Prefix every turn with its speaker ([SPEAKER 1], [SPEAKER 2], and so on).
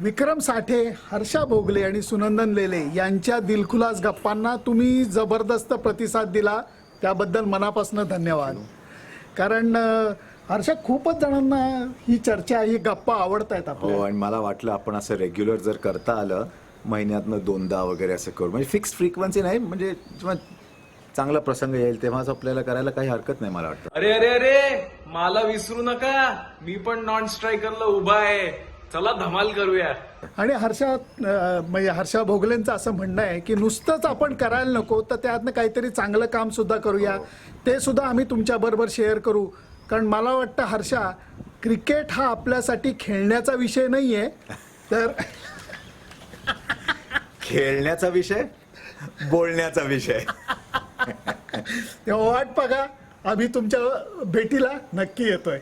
[SPEAKER 1] विक्रम साठे हर्षा भोगले आणि सुनंदन लेले यांच्या दिलखुलास गप्पांना तुम्ही जबरदस्त प्रतिसाद दिला. त्याबद्दल मनापासून धन्यवाद. कारण हर्षा खूपच जणांना ही चर्चा ही गप्पा आवडत आहेत
[SPEAKER 2] हो
[SPEAKER 1] आपल्याला
[SPEAKER 2] आणि मला वाटलं आपण असं रेग्युलर जर करता आलं महिन्यातनं दोनदा वगैरे असं करू. म्हणजे फिक्स फ्रिक्वेन्सी नाही म्हणजे जेव्हा चांगला प्रसंग येईल तेव्हाच आपल्याला करायला काही हरकत नाही मला वाटतं.
[SPEAKER 3] अरे अरे अरे मला विसरू नका. मी पण नॉन स्ट्रायकरला उभा आहे. चला धमाल करूया.
[SPEAKER 1] आणि हर्षा म्हणजे हर्षा भोगलेंचं असं म्हणणं आहे की नुसतंच आपण करायला नको तर त्यातनं काहीतरी चांगलं काम सुद्धा करूया. ते सुद्धा आम्ही तुमच्या बरोबर शेअर करू. कारण मला वाटतं हर्षा क्रिकेट हा आपल्यासाठी खेळण्याचा विषय नाहीये. तर
[SPEAKER 2] खेळण्याचा विषय? बोलण्याचा विषय.
[SPEAKER 1] तेव्हा वाट बघा. आम्ही तुमच्या भेटीला नक्की येतोय.